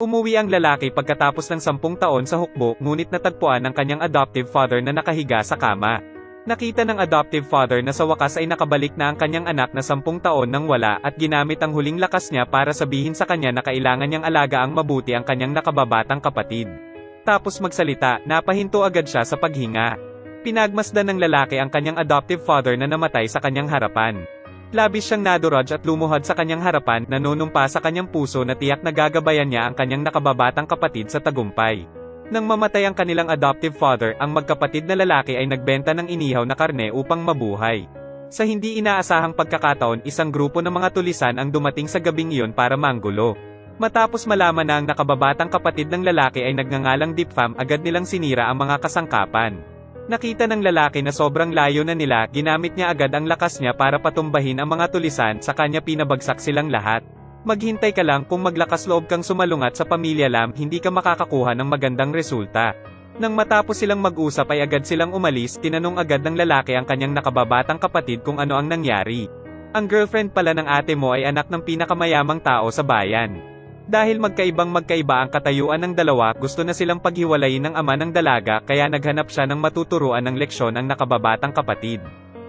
Umuwi ang lalaki pagkatapos ng sampung taon sa hukbo ngunit natagpuan ng kanyang adoptive father na nakahiga sa kama. Nakita ng adoptive father na sa wakas ay nakabalik na ang kanyang anak na sampung taon nang wala at ginamit ang huling lakas niya para sabihin sa kanya na kailangan niyang alagaang mabuti ang kanyang nakababatang kapatid. Tapos magsalita, napahinto agad siya sa paghinga. Pinagmasdan ng lalaki ang kanyang adoptive father na namatay sa kanyang harapan. Labis siyang naduraj at lumuhod sa kanyang harapan, nanunumpa sa kanyang puso na tiyak na gagabayan niya ang kanyang nakababatang kapatid sa tagumpay. Nang mamatay ang kanilang adoptive father, ang magkapatid na lalaki ay nagbenta ng inihaw na karne upang mabuhay. Sa hindi inaasahang pagkakataon, isang grupo ng mga tulisan ang dumating sa gabing iyon para manggulo. Matapos malaman na ang nakababatang kapatid ng lalaki ay nagngangalang Dipfam, agad nilang sinira ang mga kasangkapan. Nakita ng lalaki na sobrang layo na nila, ginamit niya agad ang lakas niya para patumbahin ang mga tulisan, sa kanya pinabagsak silang lahat. Maghintay ka lang kung maglakas loob kang sumalungat sa pamilya Lam, hindi ka makakakuha ng magandang resulta. Nang matapos silang mag-usap ay agad silang umalis, tinanong agad ng lalaki ang kanyang nakababatang kapatid kung ano ang nangyari. Ang girlfriend pala ng ate mo ay anak ng pinakamayamang tao sa bayan. Dahil magkaibang magkaiba ang katayuan ng dalawa, gusto na silang paghiwalayin ng ama ng dalaga kaya naghanap siya ng matuturuan ng leksyon ang nakababatang kapatid.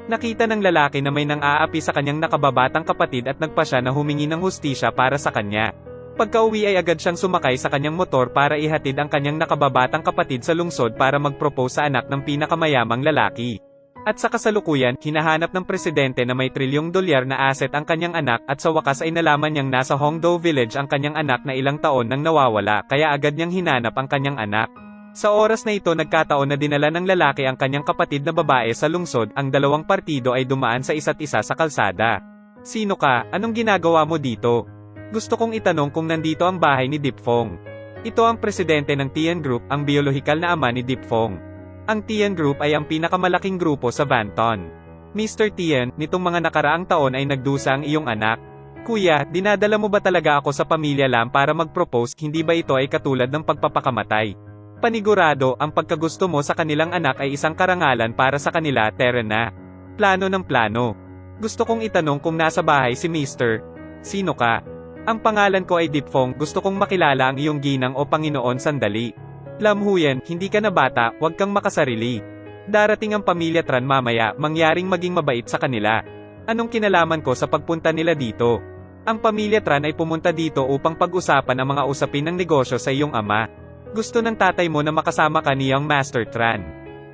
Nakita ng lalaki na may nang aapi sa kanyang nakababatang kapatid at nagpa siya na humingi ng hustisya para sa kanya. Pagka-uwi ay agad siyang sumakay sa kanyang motor para ihatid ang kanyang nakababatang kapatid sa lungsod para mag-propose sa anak ng pinakamayamang lalaki. At sa kasalukuyan, hinahanap ng presidente na may trilyong dolyar na asset ang kanyang anak at sa wakas ay nalaman niyang nasa Hongdo Village ang kanyang anak na ilang taon nang nawawala kaya agad niyang hinanap ang kanyang anak. Sa oras na ito nagkataon na dinala ng lalaki ang kanyang kapatid na babae sa lungsod, ang dalawang partido ay dumaan sa isa't isa sa kalsada. Sino ka? Anong ginagawa mo dito? Gusto kong itanong kung nandito ang bahay ni Dipfong. Ito ang presidente ng Tian Group, ang biolohikal na ama ni Dipfong. Ang Tian Group ay ang pinakamalaking grupo sa Banton. Mr. Tian, nitong mga nakaraang taon ay nagdusa ang iyong anak. Kuya, dinadala mo ba talaga ako sa pamilya Lam para mag-propose, hindi ba ito ay katulad ng pagpapakamatay? Panigurado, ang pagkagusto mo sa kanilang anak ay isang karangalan para sa kanila, Terena. Plano ng plano. Gusto kong itanong kung nasa bahay si Mr. Sino ka? Ang pangalan ko ay Dipfong, gusto kong makilala ang iyong ginang o Panginoon sandali. Lam Huyen, hindi ka na bata, huwag kang makasarili. Darating ang pamilya Tran mamaya, mangyaring maging mabait sa kanila. Anong kinalaman ko sa pagpunta nila dito? Ang pamilya Tran ay pumunta dito upang pag-usapan ang mga usapin ng negosyo sa iyong ama. Gusto ng tatay mo na makasama ka niyang Master Tran.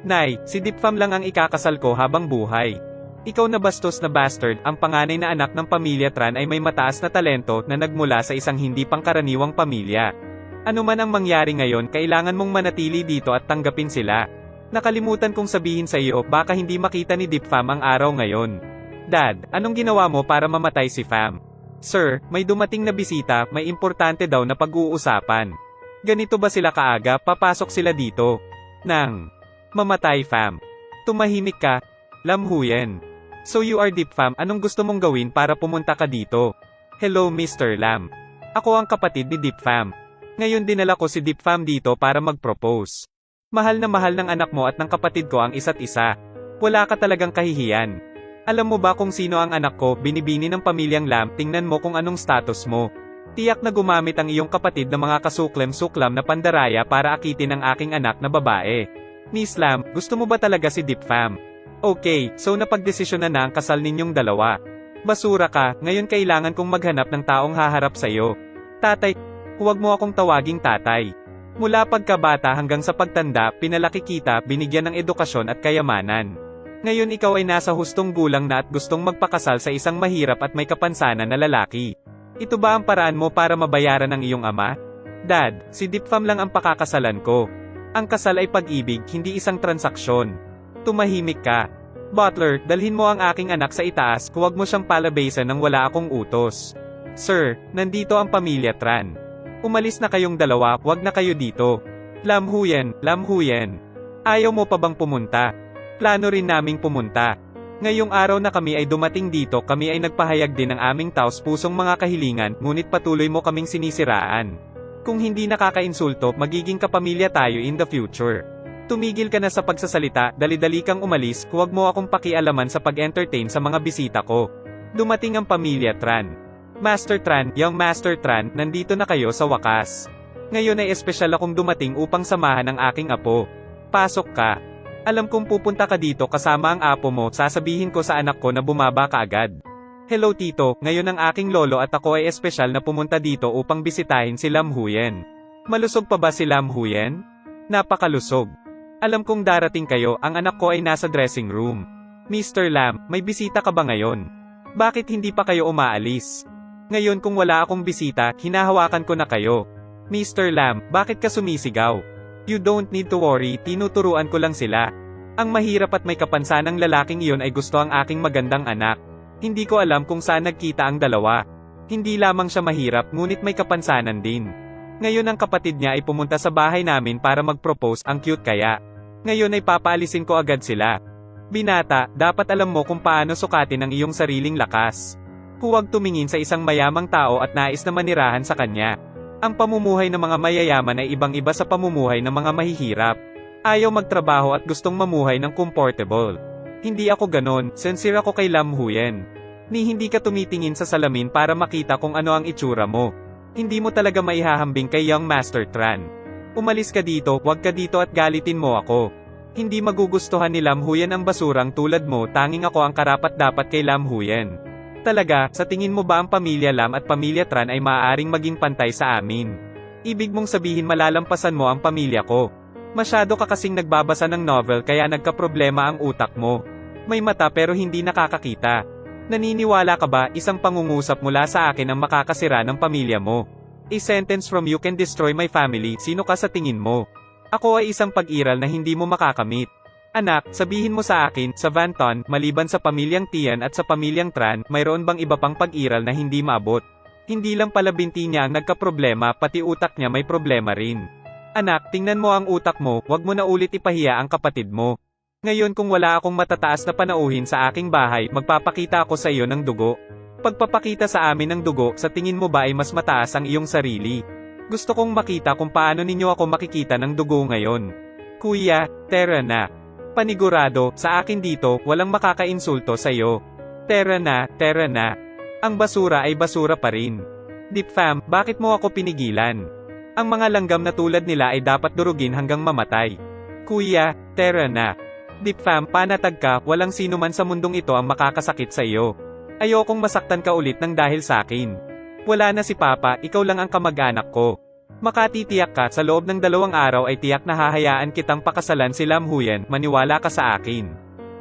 Nay, si Dipfam lang ang ikakasal ko habang buhay. Ikaw na bastos na bastard, ang panganay na anak ng pamilya Tran ay may mataas na talento na nagmula sa isang hindi pangkaraniwang pamilya. Ano man ang mangyari ngayon, kailangan mong manatili dito at tanggapin sila. Nakalimutan kong sabihin sa iyo, baka hindi makita ni Dipfam ang araw ngayon. Dad, anong ginawa mo para mamatay si Fam? Sir, may dumating na bisita, may importante daw na pag-uusapan. Ganito ba sila kaaga, papasok sila dito. Nang, mamatay fam. Tumahimik ka, Lam Huyen. So you are Deep Fam, anong gusto mong gawin para pumunta ka dito? Hello Mr. Lam. Ako ang kapatid ni Deep Fam. Ngayon dinala ko si Deep Fam dito para mag-propose. Mahal na mahal ng anak mo at ng kapatid ko ang isa't isa. Wala ka talagang kahihiyan. Alam mo ba kung sino ang anak ko, binibini ng pamilyang Lam, tingnan mo kung anong status mo. Tiyak na gumamit ang iyong kapatid ng mga kasuklem-suklam na pandaraya para akitin ang aking anak na babae. Miss Lam, gusto mo ba talaga si Deep Fam? Okay, so napagdesisyon na na ang kasal ninyong dalawa. Basura ka, ngayon kailangan kong maghanap ng taong haharap sa iyo. Tatay, huwag mo akong tawaging tatay. Mula pagkabata hanggang sa pagtanda, pinalaki kita, binigyan ng edukasyon at kayamanan. Ngayon ikaw ay nasa hustong gulang na at gustong magpakasal sa isang mahirap at may kapansanan na lalaki. Ito ba ang paraan mo para mabayaran ng iyong ama? Dad, si Dipfam lang ang pakakasalan ko. Ang kasal ay pag-ibig, hindi isang transaksyon. Tumahimik ka. Butler, dalhin mo ang aking anak sa itaas, huwag mo siyang palabasan nang wala akong utos. Sir, nandito ang pamilya Tran. Umalis na kayong dalawa, huwag na kayo dito. Lam Huyen, Lam Huyen. Ayaw mo pa bang pumunta? Plano rin naming pumunta. Ngayong araw na kami ay dumating dito, kami ay nagpahayag din ng aming taos pusong mga kahilingan, ngunit patuloy mo kaming sinisiraan. Kung hindi nakakainsulto, magiging kapamilya tayo in the future. Tumigil ka na sa pagsasalita, dali-dali kang umalis, huwag mo akong pakialaman sa pag-entertain sa mga bisita ko. Dumating ang pamilya Tran. Master Tran, young Master Tran, nandito na kayo sa wakas. Ngayon ay espesyal akong dumating upang samahan ang aking apo. Pasok ka. Alam kong pupunta ka dito kasama ang apo mo, sasabihin ko sa anak ko na bumaba ka agad. Hello tito, ngayon ang aking lolo at ako ay espesyal na pumunta dito upang bisitahin si Lam Huyen. Malusog pa ba si Lam Huyen? Napakalusog. Alam kong darating kayo, ang anak ko ay nasa dressing room. Mr. Lam, may bisita ka ba ngayon? Bakit hindi pa kayo umaalis? Ngayon kung wala akong bisita, hinahawakan ko na kayo. Mr. Lam, bakit ka sumisigaw? You don't need to worry, tinuturuan ko lang sila. Ang mahirap at may kapansanang lalaking iyon ay gusto ang aking magandang anak. Hindi ko alam kung saan nagkita ang dalawa. Hindi lamang siya mahirap ngunit may kapansanan din. Ngayon ang kapatid niya ay pumunta sa bahay namin para mag-propose, ang cute kaya. Ngayon ay papaalisin ko agad sila. Binata, dapat alam mo kung paano sukatin ang iyong sariling lakas. Huwag tumingin sa isang mayamang tao at nais na manirahan sa kanya. Ang pamumuhay ng mga mayayaman ay ibang-iba sa pamumuhay ng mga mahihirap. Ayaw magtrabaho at gustong mamuhay ng comfortable. Hindi ako ganon, sincere ako kay Lam Huyen. Ni hindi ka tumitingin sa salamin para makita kung ano ang itsura mo. Hindi mo talaga maihahambing kay Young Master Tran. Umalis ka dito, wag ka dito at galitin mo ako. Hindi magugustuhan ni Lam Huyen ang basurang tulad mo, tanging ako ang karapat-dapat kay Lam Huyen. Talaga, sa tingin mo ba ang pamilya Lam at pamilya Tran ay maaaring maging pantay sa amin? Ibig mong sabihin malalampasan mo ang pamilya ko. Masyado ka kasing nagbabasa ng novel kaya nagkaproblema ang utak mo. May mata pero hindi nakakakita. Naniniwala ka ba isang pangungusap mula sa akin ang makakasira ng pamilya mo? A sentence from you can destroy my family, sino ka sa tingin mo? Ako ay isang pag-iral na hindi mo makakamit. Anak, sabihin mo sa akin, sa Vanton, maliban sa pamilyang Tian at sa pamilyang Tran, mayroon bang iba pang pag-iral na hindi maabot? Hindi lang pala binti niya ang nagkaproblema, pati utak niya may problema rin. Anak, tingnan mo ang utak mo, wag mo na ulit ipahiya ang kapatid mo. Ngayon kung wala akong matataas na panauhin sa aking bahay, magpapakita ako sa iyo ng dugo. Pagpapakita sa amin ng dugo, sa tingin mo ba ay mas mataas ang iyong sarili? Gusto kong makita kung paano ninyo ako makikita ng dugo ngayon. Kuya, tera na. Panigurado, sa akin dito, walang makakainsulto sa iyo. Tera na, tera na. Ang basura ay basura pa rin. Deep fam, bakit mo ako pinigilan? Ang mga langgam na tulad nila ay dapat durugin hanggang mamatay. Kuya, tera na. Deep fam, panatag ka, walang sino man sa mundong ito ang makakasakit sa iyo. Ayokong masaktan ka ulit ng dahil sa akin. Wala na si Papa, ikaw lang ang kamag-anak ko. Makatitiyak ka, sa loob ng dalawang araw ay tiyak na hahayaan kitang pakasalan si Lam Huyen, maniwala ka sa akin.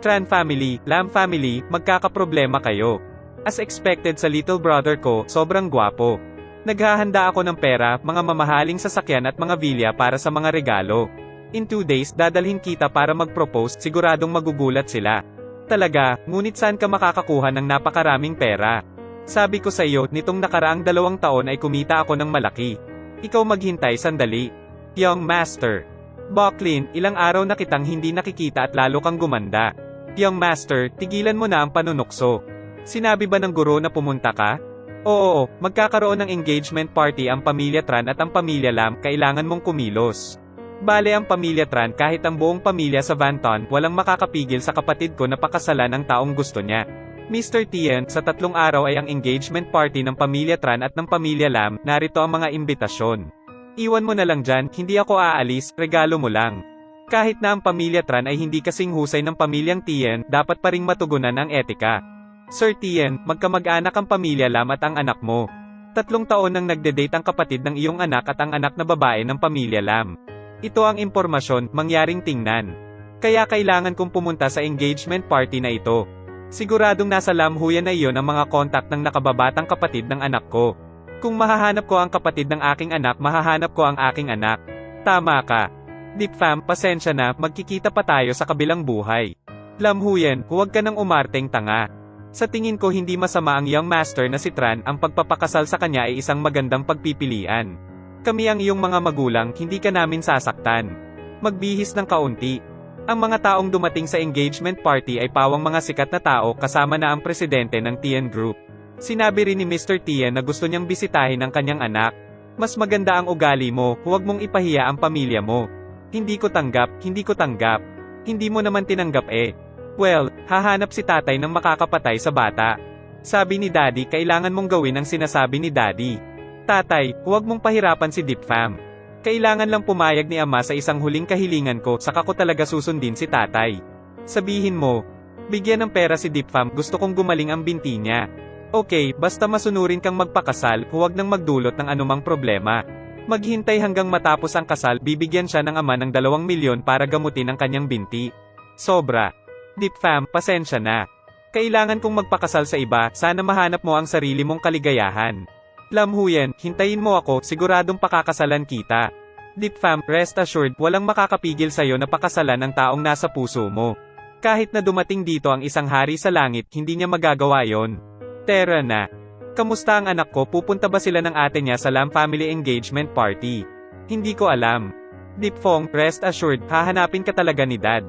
Tran family, Lam family, magkakaproblema kayo. As expected sa little brother ko, sobrang gwapo. Naghahanda ako ng pera, mga mamahaling sasakyan at mga vilya para sa mga regalo. In two days, dadalhin kita para mag-propose, siguradong magugulat sila. Talaga, ngunit saan ka makakakuha ng napakaraming pera? Sabi ko sa iyo, nitong nakaraang dalawang taon ay kumita ako ng malaki. Ikaw maghintay sandali. Young Master. Bocklin, ilang araw na kitang hindi nakikita at lalo kang gumanda. Young Master, tigilan mo na ang panunukso. Sinabi ba ng guro na pumunta ka? Oo, magkakaroon ng engagement party ang pamilya Tran at ang pamilya Lam, kailangan mong kumilos. Bale ang pamilya Tran kahit ang buong pamilya sa Vanton, walang makakapigil sa kapatid ko na pakasalan ang taong gusto niya. Mr. Tien, sa tatlong araw ay ang engagement party ng pamilya Tran at ng pamilya Lam, narito ang mga imbitasyon. Iwan mo na lang dyan, hindi ako aalis, regalo mo lang. Kahit na ang pamilya Tran ay hindi kasing husay ng pamilyang Tien, dapat pa ring matugunan ang etika. Sir Tien, magkamag-anak ang pamilya Lam at ang anak mo. Tatlong taon nang nagde-date ang kapatid ng iyong anak at ang anak na babae ng pamilya Lam. Ito ang impormasyon, mangyaring tingnan. Kaya kailangan kong pumunta sa engagement party na ito. Siguradong nasa lamhuyan na iyon ang mga kontak ng nakababatang kapatid ng anak ko. Kung mahahanap ko ang kapatid ng aking anak, mahahanap ko ang aking anak. Tama ka. Deep fam, pasensya na, magkikita pa tayo sa kabilang buhay. Lamhuyan, huwag ka nang umarteng tanga. Sa tingin ko hindi masama ang young master na si Tran, ang pagpapakasal sa kanya ay isang magandang pagpipilian. Kami ang iyong mga magulang, hindi ka namin sasaktan. Magbihis ng kaunti. Ang mga taong dumating sa engagement party ay pawang mga sikat na tao kasama na ang presidente ng TN Group. Sinabi rin ni Mr. Tien na gusto niyang bisitahin ang kanyang anak. Mas maganda ang ugali mo, huwag mong ipahiya ang pamilya mo. Hindi ko tanggap, hindi ko tanggap. Hindi mo naman tinanggap eh. Well, hahanap si tatay ng makakapatay sa bata. Sabi ni daddy kailangan mong gawin ang sinasabi ni daddy. Tatay, huwag mong pahirapan si Deep Fam. Kailangan lang pumayag ni ama sa isang huling kahilingan ko saka ko talaga susundin si tatay. Sabihin mo, bigyan ng pera si Dipfam gusto kong gumaling ang binti niya. Okay, basta masunurin kang magpakasal, huwag nang magdulot ng anumang problema. Maghintay hanggang matapos ang kasal, bibigyan siya ng ama ng dalawang milyon para gamutin ang kanyang binti. Sobra. Deep fam, pasensya na. Kailangan kong magpakasal sa iba, sana mahanap mo ang sarili mong kaligayahan. Lam Huyen, hintayin mo ako, siguradong pakakasalan kita. Deep fam, rest assured, walang makakapigil sa'yo na pakasalan ang taong nasa puso mo. Kahit na dumating dito ang isang hari sa langit, hindi niya magagawa yon. Tera na. Kamusta ang anak ko, pupunta ba sila ng ate niya sa Lam Family Engagement Party? Hindi ko alam. Deep Fong, rest assured, hahanapin ka talaga ni Dad.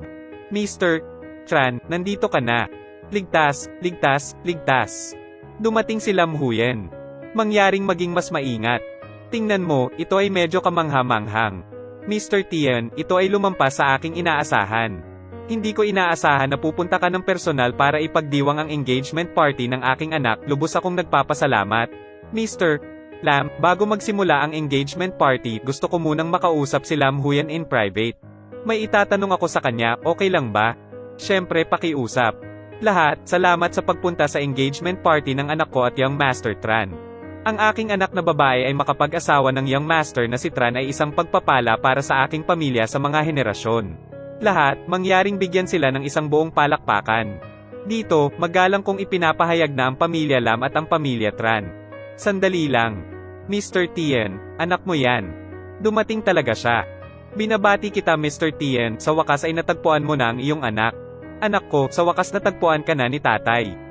Mr. Tran, nandito ka na. Ligtas, ligtas, ligtas. Dumating si Lam Huyen. Mangyaring maging mas maingat. Tingnan mo, ito ay medyo kamangha-manghang. Mr. Tian, ito ay lumampas sa aking inaasahan. Hindi ko inaasahan na pupunta ka ng personal para ipagdiwang ang engagement party ng aking anak, lubos akong nagpapasalamat. Mr. Lam, bago magsimula ang engagement party, gusto ko munang makausap si Lam Huyan in private. May itatanong ako sa kanya, okay lang ba? Siyempre, pakiusap. Lahat, salamat sa pagpunta sa engagement party ng anak ko at Young Master Tran. Ang aking anak na babae ay makapag-asawa ng Young Master na si Tran ay isang pagpapala para sa aking pamilya sa mga henerasyon. Lahat, mangyaring bigyan sila ng isang buong palakpakan. Dito, magalang kong ipinapahayag na ang pamilya Lam at ang pamilya Tran. Sandali lang. Mr. Tien, anak mo yan. Dumating talaga siya. Binabati kita Mr. Tien, sa wakas ay natagpuan mo na ang iyong anak. Anak ko, sa wakas natagpuan ka na ni tatay.